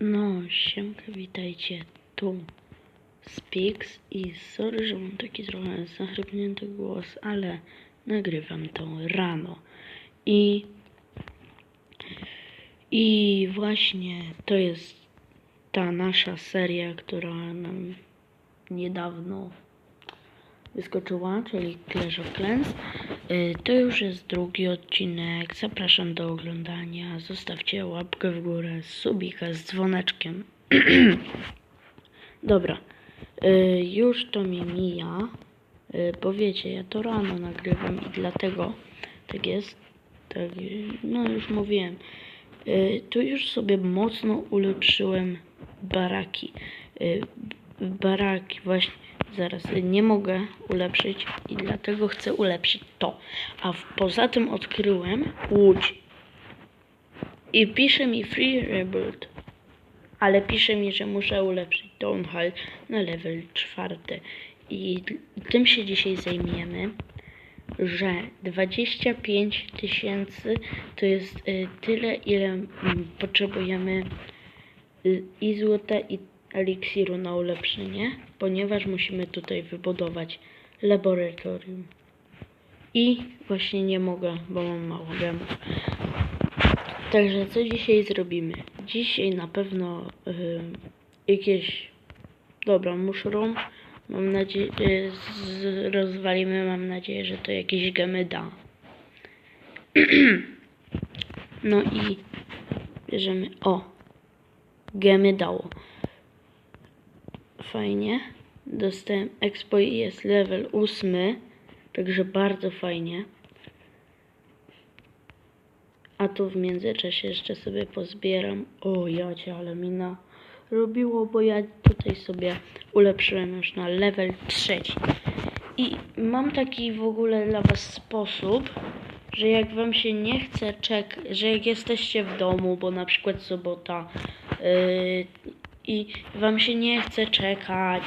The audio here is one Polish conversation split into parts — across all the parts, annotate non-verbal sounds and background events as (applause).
No, siemka, witajcie tu Spix i sorry, że mam taki trochę zachrypnięty głos, ale nagrywam to rano i i właśnie to jest ta nasza seria, która nam niedawno wyskoczyła, czyli Clash of Clans. Y, To już jest drugi odcinek. Zapraszam do oglądania. Zostawcie łapkę w górę, subika z dzwoneczkiem. (clears throat) Dobra, y, już to mi mija. Y, Bo wiecie, ja to rano nagrywam i dlatego tak jest. Tak, no już mówiłem. Tu już sobie mocno ulepszyłem baraki. Baraki właśnie zaraz y, nie mogę ulepszyć i dlatego chcę ulepszyć to. A poza tym odkryłem łódź. I pisze mi free rebuild. Ale pisze mi, że muszę ulepszyć Downhall na level czwarty. I tym się dzisiaj zajmiemy że 25 tysięcy to jest y, tyle, ile potrzebujemy y, i złota, i eliksiru na ulepszenie, ponieważ musimy tutaj wybudować laboratorium. I właśnie nie mogę, bo mam mało gemów. Także co dzisiaj zrobimy? Dzisiaj na pewno y, jakieś dobra, muszrom. Mam nadzieję, z, rozwalimy, mam nadzieję, że to jakieś gemy da. (clears throat) no i bierzemy, o, gemy dało. Fajnie. Dostałem expo i jest level 8, także bardzo fajnie. A tu w międzyczasie jeszcze sobie pozbieram. O jacie, ale mina robiło, bo ja tutaj sobie ulepszyłem już na level trzeci. I mam taki w ogóle dla was sposób, że jak wam się nie chce czekać, że jak jesteście w domu, bo na przykład sobota yy, i wam się nie chce czekać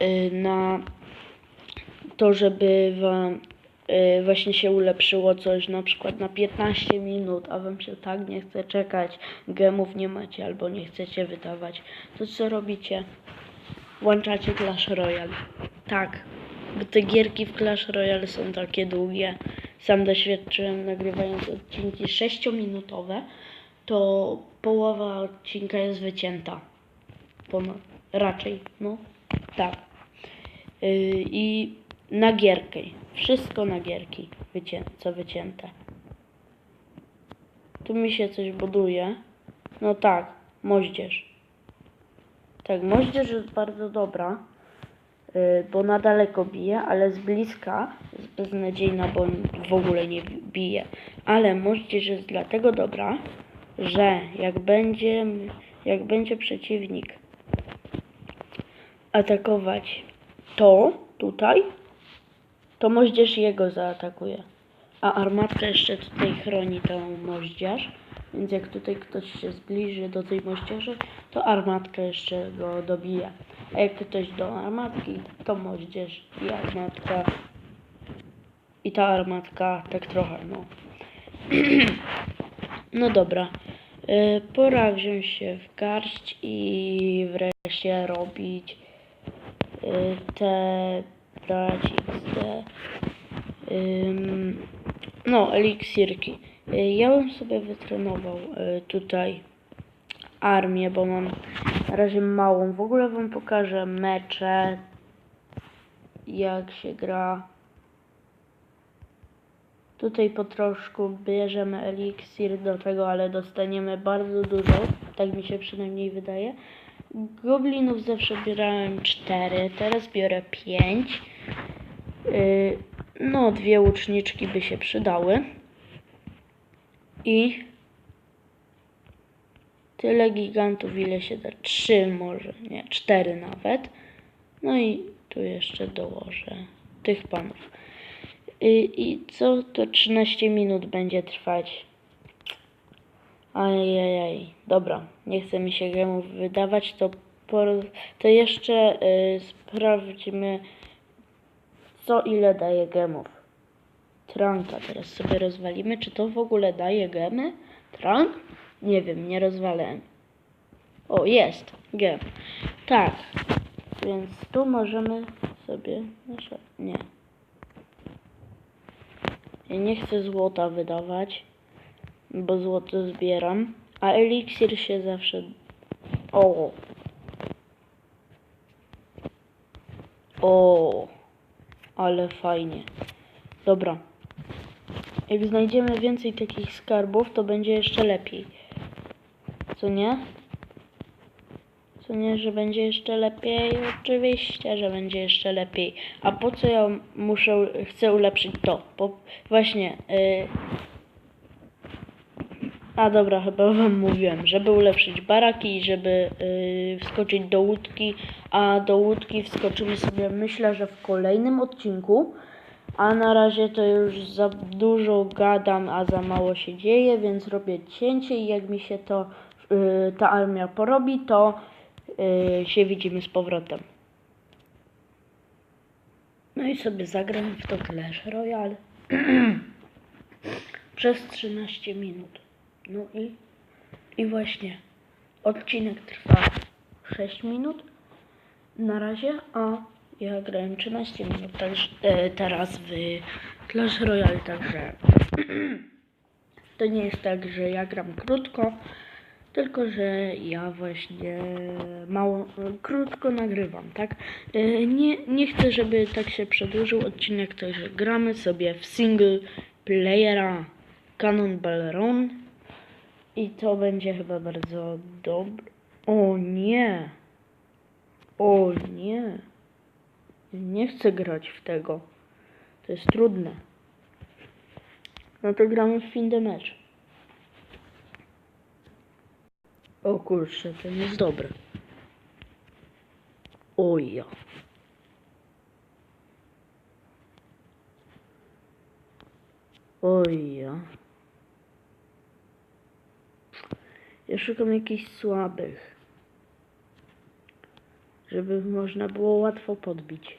yy, na to, żeby wam y, właśnie się ulepszyło coś na przykład na 15 minut, a wam się tak nie chce czekać, gemów nie macie albo nie chcecie wydawać, to co robicie? Włączacie Clash Royale. Tak, bo te gierki w Clash Royale są takie długie. Sam doświadczyłem nagrywając odcinki 6-minutowe, to połowa odcinka jest wycięta. Raczej, no, tak. Yy, I na gierkę. Wszystko na gierki, wycię co wycięte. Tu mi się coś buduje. No tak, moździerz. Tak, moździerz jest bardzo dobra, yy, bo na daleko bije, ale z bliska jest beznadziejna, bo w ogóle nie bi- bije. Ale moździerz jest dlatego dobra, że jak będzie, jak będzie przeciwnik atakować to tutaj, to moździerz jego zaatakuje. A armatka jeszcze tutaj chroni tą moździerz. Więc jak tutaj ktoś się zbliży do tej moździerzy, to armatka jeszcze go dobije. A jak ktoś do armatki, to moździerz i armatka. I ta armatka tak trochę, no. (clears throat) no dobra. Y, pora wziąć się w garść i wreszcie robić te brać XD. No, eliksirki. Y, Ja bym sobie wytrenował y, tutaj armię, bo mam na razie małą. W ogóle wam pokażę mecze, jak się gra. Tutaj po troszku bierzemy eliksir do tego, ale dostaniemy bardzo dużo. Tak mi się przynajmniej wydaje. Goblinów zawsze bierałem 4, teraz biorę 5. Yy, no, dwie łuczniczki by się przydały. I tyle gigantów, ile się da. Trzy może, nie, cztery nawet. No i tu jeszcze dołożę tych panów. I, I co to 13 minut będzie trwać? Ajajaj, dobra, nie chce mi się gemów wydawać, to, por, to jeszcze y, sprawdźmy, co ile daje gemów. Tranka teraz sobie rozwalimy, czy to w ogóle daje gemy? Trank? Nie wiem, nie rozwalałem. O, jest. G. Tak. Więc tu możemy sobie... nasze- Nie. Ja nie chcę złota wydawać, bo złoto zbieram, a eliksir się zawsze... O! O! Ale fajnie. Dobra. Jak znajdziemy więcej takich skarbów, to będzie jeszcze lepiej. Co nie? Co nie, że będzie jeszcze lepiej? Oczywiście, że będzie jeszcze lepiej. A po co ja muszę, chcę ulepszyć to? Po, właśnie, y... a dobra, chyba wam mówiłem, żeby ulepszyć baraki i żeby y, wskoczyć do łódki, a do łódki wskoczymy sobie myślę, że w kolejnym odcinku. A na razie to już za dużo gadam, a za mało się dzieje, więc robię cięcie i jak mi się to y, ta armia porobi, to y, się widzimy z powrotem. No i sobie zagram w to Clash Royale (clears throat) przez 13 minut. No i, i właśnie odcinek trwa 6 minut na razie, a ja grałem 13 minut także, e, teraz w Clash Royale, także (clears throat) to nie jest tak, że ja gram krótko, tylko że ja właśnie mało, krótko nagrywam, tak? E, nie, nie chcę, żeby tak się przedłużył odcinek, także gramy sobie w single playera Cannonball Run i to będzie chyba bardzo dobre. O nie! O nie! Nie chcę grać w tego. To jest trudne. No to gramy w fin mecz. O kurczę, to jest dobre. Oj ja. Oj ja. Ja szukam jakichś słabych. Żeby można było łatwo podbić.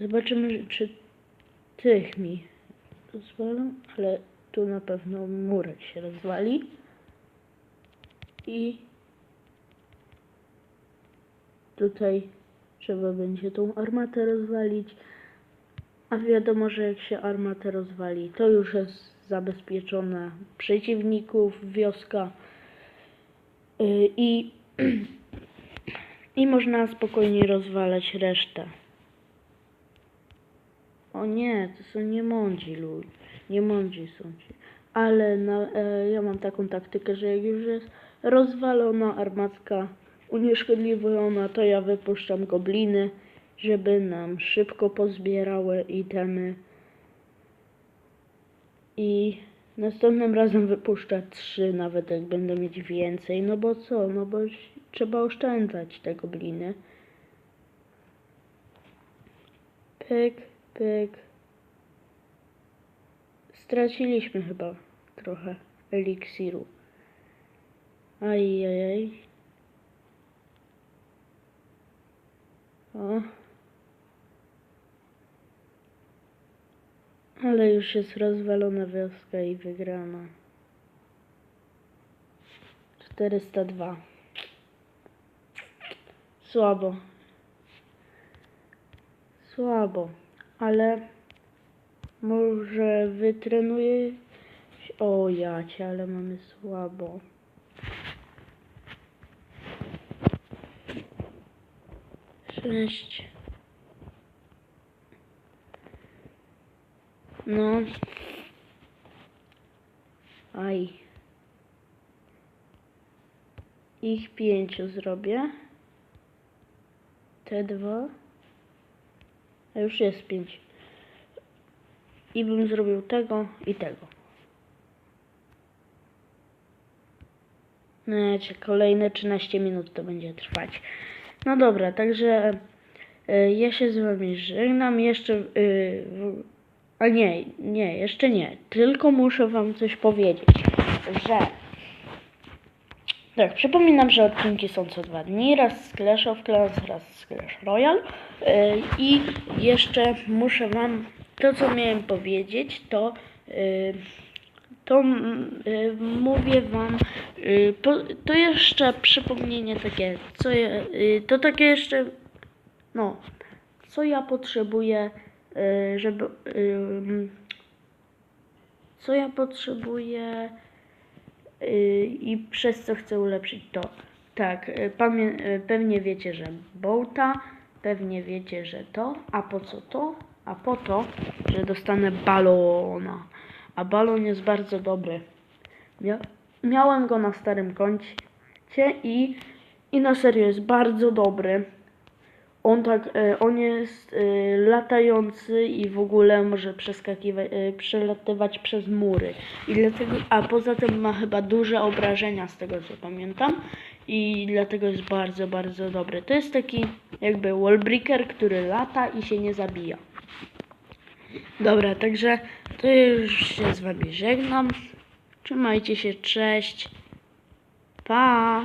Zobaczymy, czy tych mi rozwalą, ale tu na pewno murek się rozwali. I tutaj trzeba będzie tą armatę rozwalić. A wiadomo, że jak się armatę rozwali, to już jest zabezpieczona przeciwników, wioska. Yy, I, (clears throat) I można spokojnie rozwalać resztę. O nie, to są niemądrzy ludzie. Niemądrzy są ci. Ale na, e, ja mam taką taktykę, że jak już jest rozwalona armatka, unieszkodliwiona, to ja wypuszczam gobliny, żeby nam szybko pozbierały itemy. I następnym razem wypuszczę trzy, nawet jak będę mieć więcej. No bo co? No bo trzeba oszczędzać te gobliny. Pyk, pyk. Straciliśmy chyba trochę eliksiru. Ajajaj. O. Ale już jest rozwalona wioska i wygrana. 402. Słabo. Słabo. Ale może wytrenuję. O jacie, ale mamy słabo. Sześć. No. Aj. Ich pięciu zrobię. Te dwa. A już jest pięć. I bym zrobił tego i tego. No, wiecie, kolejne 13 minut to będzie trwać. No dobra, także e, ja się z wami żegnam. Jeszcze. w- a nie, nie, jeszcze nie. Tylko muszę wam coś powiedzieć, że. Tak, przypominam, że odcinki są co dwa dni, raz z Clash of Clans, raz z Clash Royale Yy, i jeszcze muszę wam, to co miałem powiedzieć, to yy, to y, mówię wam, y, po, to jeszcze przypomnienie takie, co ja, y, to takie jeszcze, no, co ja potrzebuję, żeby, ym, co ja potrzebuję y, i przez co chcę ulepszyć to. Tak, y, y, pewnie wiecie, że Bolta, pewnie wiecie, że to, a po co to? A po to, że dostanę balona. A balon jest bardzo dobry. Mia- miałem go na starym koncie i, i na serio jest bardzo dobry. On tak, e, on jest e, latający i w ogóle może przeskakiwać, e, przelatywać przez mury. I dlatego, a poza tym ma chyba duże obrażenia z tego co pamiętam. I dlatego jest bardzo, bardzo dobry. To jest taki jakby wallbreaker, który lata i się nie zabija. Dobra, także to już się z wami żegnam. Trzymajcie się, cześć. Pa!